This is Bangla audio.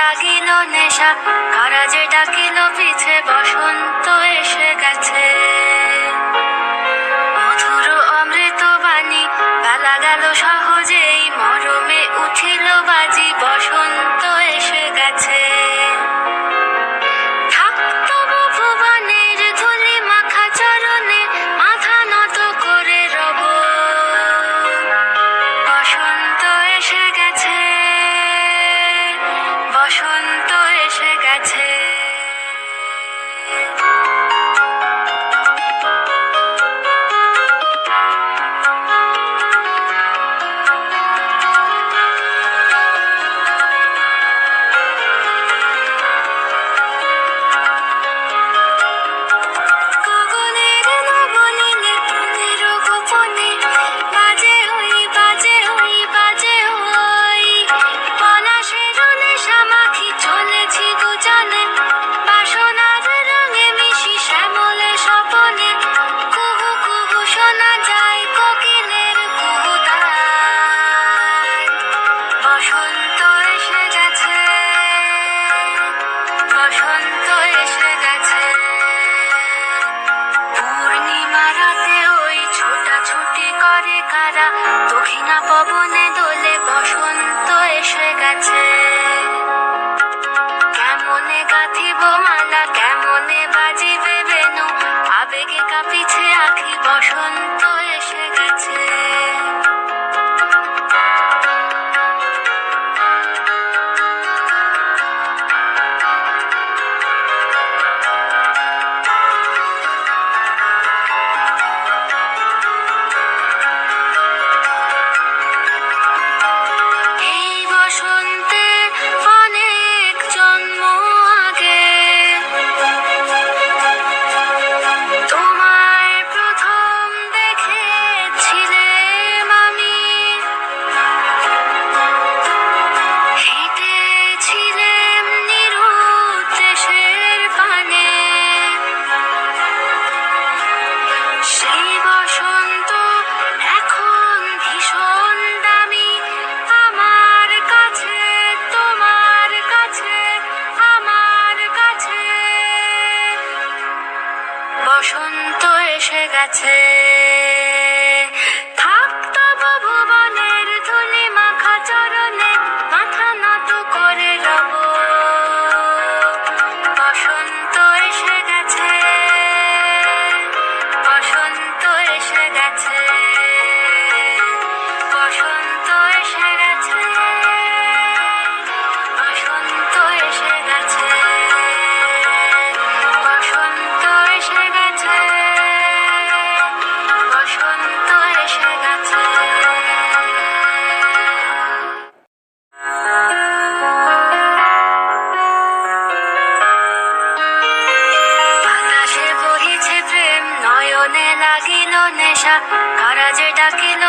লাগিল নেশা কারা যে ডাকিল পিছে বসন্ত এসে। করে কারা? দক্ষিণা পবনে দোলে বসন্ত এসে গেছে। বসন্ত এসে গেছে। ডাকিল নেশা কারা যে ডাকিল